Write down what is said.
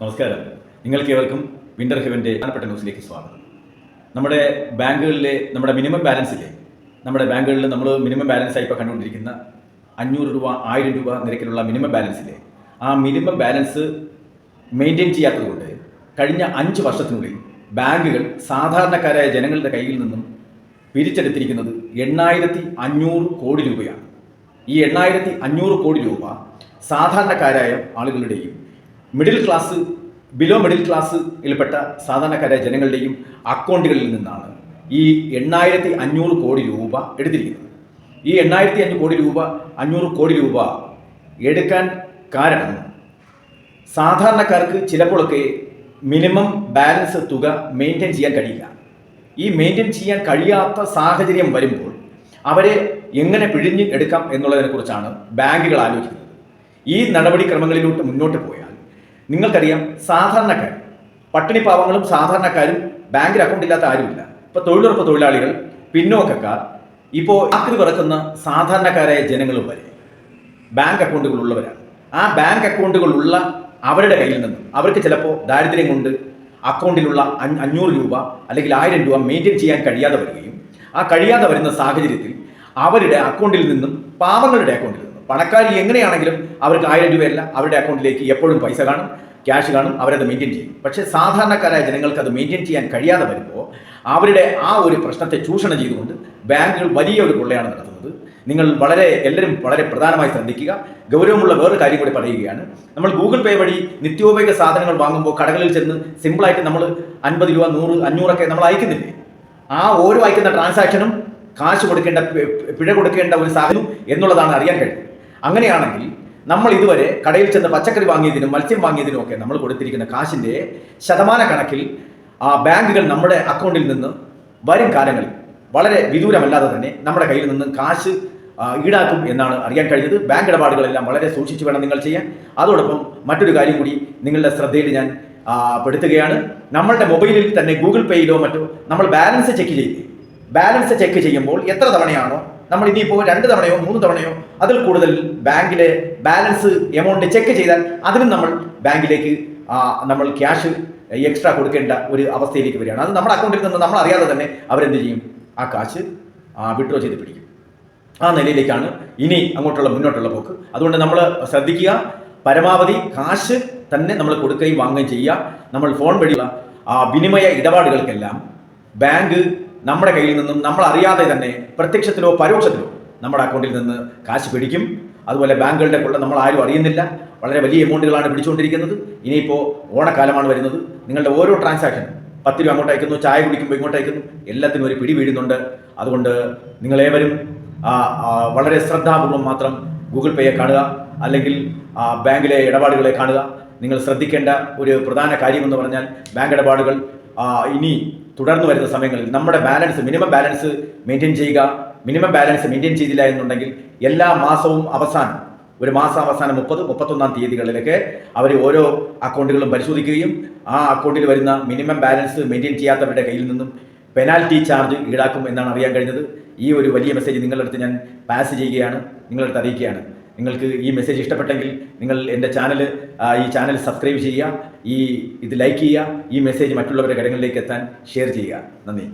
നമസ്കാരം. നിങ്ങൾക്ക് ഏവർക്കും വിന്റർ ഹെവന്റെ പ്രധാനപ്പെട്ട ന്യൂസിലേക്ക് സ്വാഗതം. നമ്മുടെ ബാങ്കുകളിലെ നമ്മുടെ മിനിമം ബാലൻസിലെ നമ്മുടെ ബാങ്കുകളിൽ നമ്മൾ മിനിമം ബാലൻസ് ഇപ്പോൾ കണ്ടുകൊണ്ടിരിക്കുന്ന അഞ്ഞൂറ് രൂപ ആയിരം രൂപ നിരക്കിലുള്ള മിനിമം ബാലൻസിലെ ആ മിനിമം ബാലൻസ് മെയിന്റെയിൻ ചെയ്യാത്തതുകൊണ്ട് കഴിഞ്ഞ അഞ്ച് വർഷത്തിനുള്ളിൽ ബാങ്കുകൾ സാധാരണക്കാരായ ജനങ്ങളുടെ കയ്യിൽ നിന്നും പിരിച്ചെടുത്തിരിക്കുന്നത് എണ്ണായിരത്തി അഞ്ഞൂറ് കോടി രൂപയാണ്. ഈ എണ്ണായിരത്തി അഞ്ഞൂറ് കോടി രൂപ സാധാരണക്കാരായ ആളുകളുടെയും മിഡിൽ ക്ലാസ് ബിലോ മിഡിൽ ക്ലാസ്സിൽപ്പെട്ട സാധാരണക്കാരായ ജനങ്ങളുടെയും അക്കൗണ്ടുകളിൽ നിന്നാണ് ഈ എണ്ണായിരത്തി അഞ്ഞൂറ് കോടി രൂപ എടുത്തിരിക്കുന്നത്. ഈ എണ്ണായിരത്തി അഞ്ഞൂറ് കോടി രൂപ അഞ്ഞൂറ് കോടി രൂപ എടുക്കാൻ കാരണം സാധാരണക്കാർക്ക് ചിലപ്പോഴൊക്കെ മിനിമം ബാലൻസ് തുക മെയിന്റെയിൻ ചെയ്യാൻ കഴിയില്ല. ഈ മെയിന്റെയിൻ ചെയ്യാൻ കഴിയാത്ത സാഹചര്യം വരുമ്പോൾ അവരെ എങ്ങനെ പിഴിഞ്ഞ് എടുക്കാം എന്നുള്ളതിനെക്കുറിച്ചാണ് ബാങ്കുകൾ ആലോചിക്കുന്നത്. ഈ നടപടിക്രമങ്ങളിലോട്ട് മുന്നോട്ട് പോയാൽ നിങ്ങൾക്കറിയാം സാധാരണക്കാർ പട്ടിണി പാവങ്ങളും സാധാരണക്കാരും ബാങ്കിൽ അക്കൗണ്ട് ഇല്ലാത്ത ആരുമില്ല. ഇപ്പോൾ തൊഴിലുറപ്പ് തൊഴിലാളികൾ പിന്നോക്കക്കാർ ഇപ്പോൾ ആക്രി പറക്കുന്ന സാധാരണക്കാരായ ജനങ്ങളും വരെ ബാങ്ക് അക്കൗണ്ടുകൾ ഉള്ളവരാണ്. ആ ബാങ്ക് അക്കൗണ്ടുകൾ ഉള്ള അവരുടെ കയ്യിൽ നിന്നും അവർക്ക് ചിലപ്പോൾ ദാരിദ്ര്യം കൊണ്ട് അക്കൗണ്ടിലുള്ള അഞ്ഞ- അഞ്ഞൂറ് രൂപ അല്ലെങ്കിൽ ആയിരം രൂപ മെയിന്റെയിൻ ചെയ്യാൻ കഴിയാതെ വരികയും ആ കഴിയാതെ വരുന്ന സാഹചര്യത്തിൽ അവരുടെ അക്കൗണ്ടിൽ നിന്നും പാവങ്ങളുടെ അക്കൗണ്ടിൽ പണക്കാർ എങ്ങനെയാണെങ്കിലും അവർക്ക് ആയിരം രൂപയല്ല അവരുടെ അക്കൗണ്ടിലേക്ക് എപ്പോഴും പൈസ കാണും ക്യാഷ് കാണും അവരത് മെയിന്റെയിൻ ചെയ്യും. പക്ഷേ സാധാരണക്കാരായ ജനങ്ങൾക്ക് അത് മെയിന്റെയിൻ ചെയ്യാൻ കഴിയാതെ വരുമ്പോൾ അവരുടെ ആ ഒരു പ്രശ്നത്തെ ചൂഷണം ചെയ്തുകൊണ്ട് ബാങ്കുകൾ വലിയ ഒരു കൊള്ളയാണ് നടത്തുന്നത്. നിങ്ങൾ വളരെ എല്ലാവരും വളരെ പ്രധാനമായി ശ്രദ്ധിക്കുക. ഗൗരവമുള്ള വേറൊരു കാര്യം കൂടി പറയുകയാണ്. നമ്മൾ ഗൂഗിൾ പേ വഴി നിത്യോപയോഗ സാധനങ്ങൾ വാങ്ങുമ്പോൾ കടകളിൽ ചെന്ന് സിമ്പിളായിട്ട് നമ്മൾ അൻപത് രൂപ നൂറ് അഞ്ഞൂറൊക്കെ നമ്മൾ അയക്കുന്നില്ലേ? ആ ഓരോ അയക്കുന്ന ട്രാൻസാക്ഷനും കാശ് കൊടുക്കേണ്ട പിഴ കൊടുക്കേണ്ട ഒരു സാധനം എന്നുള്ളതാണ് അറിയാൻ കഴിയുന്നത്. അങ്ങനെയാണെങ്കിൽ നമ്മൾ ഇതുവരെ കടയിൽ ചെന്ന് പച്ചക്കറി വാങ്ങിയതിനും മത്സ്യം വാങ്ങിയതിനും ഒക്കെ നമ്മൾ കൊടുത്തിരിക്കുന്ന കാശിന്റെ ശതമാന കണക്കിൽ ആ ബാങ്കുകൾ നമ്മുടെ അക്കൗണ്ടിൽ നിന്ന് വരും കാലങ്ങളിൽ വളരെ വിദൂരമല്ലാതെ തന്നെ നമ്മുടെ കയ്യിൽ നിന്ന് കാശ് ഈടാക്കും എന്നാണ് അറിയാൻ കഴിഞ്ഞത്. ബാങ്ക് ഇടപാടുകളെല്ലാം വളരെ സൂക്ഷിച്ചു വേണം നിങ്ങൾ ചെയ്യാൻ. അതോടൊപ്പം മറ്റൊരു കാര്യം കൂടി നിങ്ങളുടെ ശ്രദ്ധയിൽ ഞാൻ പെടുത്തുകയാണ്. നമ്മളുടെ മൊബൈലിൽ തന്നെ ഗൂഗിൾ പേയിലോ മറ്റോ നമ്മൾ ബാലൻസ് ചെക്ക് ചെയ്യും. ബാലൻസ് ചെക്ക് ചെയ്യുമ്പോൾ എത്ര തവണയാണോ നമ്മൾ ഇനിയിപ്പോൾ രണ്ട് തവണയോ മൂന്ന് തവണയോ അതിൽ കൂടുതൽ ബാങ്കിലെ ബാലൻസ് എമൗണ്ട് ചെക്ക് ചെയ്താൽ അതിനും നമ്മൾ ബാങ്കിലേക്ക് നമ്മൾ ക്യാഷ് എക്സ്ട്രാ കൊടുക്കേണ്ട ഒരു അവസ്ഥയിലേക്ക് വരികയാണ്. അത് നമ്മുടെ അക്കൗണ്ടിൽ നിന്ന് നമ്മൾ അറിയാതെ തന്നെ അവരെന്ത് ചെയ്യും? ആ കാശ് വിഡ്രോ ചെയ്ത് പിടിക്കും. ആ നിലയിലേക്കാണ് ഇനി അങ്ങോട്ടുള്ള മുന്നോട്ടുള്ള പോക്ക്. അതുകൊണ്ട് നമ്മൾ ശ്രദ്ധിക്കുക. പരമാവധി കാശ് തന്നെ നമ്മൾ കൊടുക്കുകയും വാങ്ങുകയും ചെയ്യുക. നമ്മൾ ഫോൺ വഴിയുള്ള ആ വിനിമയ ഇടപാടുകൾക്കെല്ലാം ബാങ്ക് നമ്മുടെ കയ്യിൽ നിന്നും നമ്മൾ അറിയാതെ തന്നെ പ്രത്യക്ഷത്തിലോ പരോക്ഷത്തിലോ നമ്മുടെ അക്കൗണ്ടിൽ നിന്ന് കാശ് പിടിക്കും. അതുപോലെ ബാങ്കുകളുടെ കൊള്ള നമ്മൾ ആരും അറിയുന്നില്ല. വളരെ വലിയ എമൗണ്ടുകളാണ് പിടിച്ചുകൊണ്ടിരിക്കുന്നത്. ഇനിയിപ്പോൾ ഓണക്കാലമാണ് വരുന്നത്. നിങ്ങളുടെ ഓരോ ട്രാൻസാക്ഷൻ പത്ത് രൂപ അങ്ങോട്ട് അയക്കുന്നു ചായ കുടിക്കുമ്പോൾ ഇങ്ങോട്ട് അയക്കുന്നു. എല്ലാത്തിനും ഒരു പിടി വീഴുന്നുണ്ട്. അതുകൊണ്ട് നിങ്ങളേവരും വളരെ ശ്രദ്ധാപൂർവം മാത്രം ഗൂഗിൾ പേയെ കാണുക. അല്ലെങ്കിൽ ബാങ്കിലെ ഇടപാടുകളെ കാണുക. നിങ്ങൾ ശ്രദ്ധിക്കേണ്ട ഒരു പ്രധാന കാര്യമെന്ന് പറഞ്ഞാൽ ബാങ്ക് ഇടപാടുകൾ ഇനി തുടർന്ന് വരുന്ന സമയങ്ങളിൽ നമ്മുടെ ബാലൻസ് മിനിമം ബാലൻസ് മെയിന്റെയിൻ ചെയ്യുക. മിനിമം ബാലൻസ് മെയിന്റെയിൻ ചെയ്തില്ല എന്നുണ്ടെങ്കിൽ എല്ലാ മാസവും അവസാനം ഒരു മാസം അവസാനം മുപ്പത് മുപ്പത്തൊന്നാം തീയതികളിലൊക്കെ അവർ ഓരോ അക്കൗണ്ടുകളും പരിശോധിക്കുകയും ആ അക്കൗണ്ടിൽ വരുന്ന മിനിമം ബാലൻസ് മെയിന്റെയിൻ ചെയ്യാത്തവരുടെ കയ്യിൽ നിന്നും പെനാൽറ്റി ചാർജ് ഈടാക്കും എന്നാണ് അറിയാൻ കഴിഞ്ഞത്. ഈ ഒരു വലിയ മെസ്സേജ് നിങ്ങളുടെ അടുത്ത് ഞാൻ പാസ് ചെയ്യുകയാണ് നിങ്ങളുടെ അടുത്ത് അറിയിക്കുകയാണ്. നിങ്ങൾക്ക് ഈ മെസ്സേജ് ഇഷ്ടപ്പെട്ടെങ്കിൽ നിങ്ങൾ എന്റെ ചാനൽ ഈ ചാനൽ സബ്സ്ക്രൈബ് ചെയ്യുക ഈ ഇത് ലൈക്ക് ചെയ്യുക ഈ മെസ്സേജ് മറ്റുള്ളവരുടെ ഘടകങ്ങളിലേക്ക് എത്താൻ ഷെയർ ചെയ്യുക. നന്ദി.